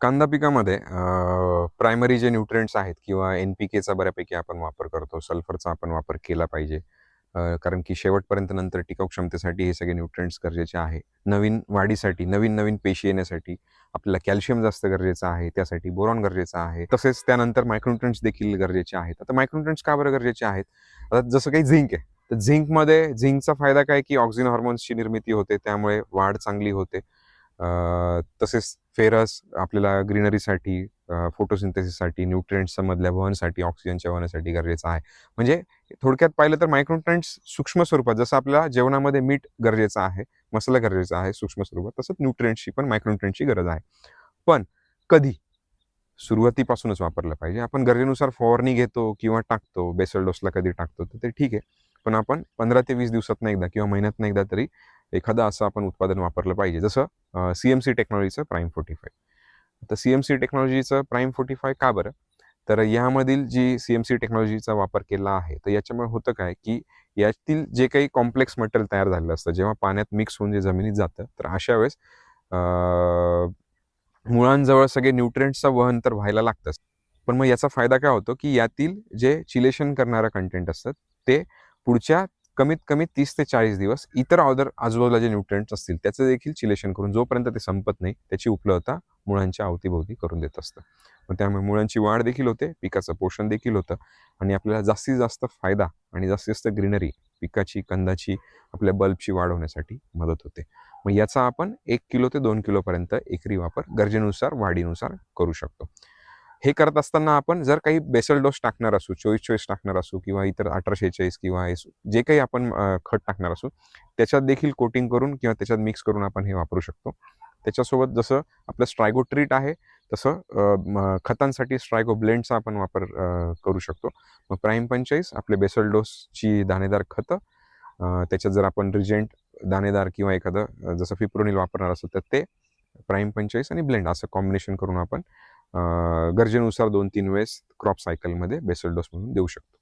कांदा पिकामध्ये प्रायमरी जे न्यूट्रिएंट्स आहेत किंवा एन पी केचा बऱ्यापैकी आपण वापर करतो सल्फरचा आपण वापर केला पाहिजे. कारण की शेवटपर्यंत नंतर टिकाऊ क्षमतेसाठी हे सगळे न्यूट्रिएंट्स गरजेचे आहे. नवीन वाढीसाठी नवीन नवीन पेशी येण्यासाठी आपल्याला कॅल्शियम जास्त गरजेचं आहे त्यासाठी बोरॉन गरजेचं आहे. तसेच त्यानंतर मायक्रोन्युट्रिएंट्स देखील गरजेचे आहेत. आता मायक्रोन्युट्रिएंट्स का बरं गरजेचे आहेत? आता जसं काही झिंक आहे तर झिंकमध्ये झिंकचा फायदा काय की ऑक्सिजन हॉर्मोन्सची निर्मिती होते त्यामुळे वाढ चांगली होते. तसेच फेरस आपल्याला ग्रीनरीसाठी फोटोसिंथेसिससाठी न्यूट्रिएंट्सच्या मधल्या वहनसाठी ऑक्सिजनच्या वहनासाठी गरजेचं आहे. म्हणजे थोडक्यात पाहिलं तर मायक्रोन्युट्रिएंट्स सूक्ष्म स्वरूपात जसं आपल्याला जेवणामध्ये मीठ गरजेचं आहे मसाला गरजेचा आहे सूक्ष्म स्वरूपात तसंच न्यूट्रिएंट्सची पण मायक्रोन्युट्रिएंटची गरज आहे. पण कधी? सुरुवातीपासूनच वापरलं पाहिजे. आपण गरजेनुसार फवारणी घेतो किंवा टाकतो बेसल डोसला कधी टाकतो तर ते ठीक आहे. पण आपण पंधरा ते वीस दिवसातनं एकदा किंवा महिन्यातनं एकदा तरी एखादं असं आपण उत्पादन वापरलं पाहिजे. जसं सी एम सी टेक्नॉलॉजीचं प्राईम फोर्टी फाय तर सी एम सी टेक्नॉलॉजीचं प्राईम फोर्टी फाय का बरं? तर यामधील जी सी एम सी टेक्नॉलॉजीचा वापर केला आहे तर याच्यामुळे होतं काय की यातील जे काही कॉम्प्लेक्स मटेरियल तयार झालेलं असतं जेव्हा पाण्यात मिक्स होऊन जे जमिनीत जातं तर अशा वेळेस मुळांजवळ सगळे न्यूट्रिएंट्सचं वहन तर व्हायला लागतंच. पण मग याचा फायदा काय होतो की यातील जे चिलेशन करणारं कंटेंट असतं ते पुढच्या कमीत कमी तीस ते चाळीस दिवस इतर अदर आजूबाजूला जे न्यूट्रिएंट्स असतील त्याचं देखील चिलेशन करून जोपर्यंत ते संपत नाही त्याची उपलब्धता मुळांच्या अवतीभोवती करून देत असतं. मग त्यामुळे मुळांची वाढ देखील होते पिकाचं पोषण देखील होतं आणि आपल्याला जास्तीत जास्त फायदा आणि जास्तीत जास्त ग्रीनरी पिकाची कंदाची आपल्या बल्बची वाढ होण्यासाठी मदत होते. मग याचा आपण एक किलो ते दोन किलोपर्यंत एकरी वापर गरजेनुसार वाढीनुसार करू शकतो. हे करत असताना आपण जर काही बेसल डोस टाकणार असू चोवीस चोवीस टाकणार असू किंवा इतर अठराशे चाळीस किंवा जे काही आपण खत टाकणार असू त्याच्यात देखील कोटिंग करून किंवा त्याच्यात मिक्स करून आपण हे वापरू शकतो. त्याच्यासोबत जसं आपलं स्ट्रायगो ट्रीट आहे तसं खतांसाठी स्ट्रायगो ब्लेंडचा आपण वापर करू शकतो. मग प्राईम पंचेचाळीस आपले बेसल डोसची दाणेदार खतं त्याच्यात जर आपण रिजेंट दाणेदार किंवा एखादं जसं फिप्रोनिल वापरणार असू तर ते प्राईम पंचाईस आणि ब्लेंड असं कॉम्बिनेशन करून आपण गरजेनुसार दोन तीन वेळेस क्रॉप सायकलमध्ये बेसल डोस म्हणून देऊ शकतो.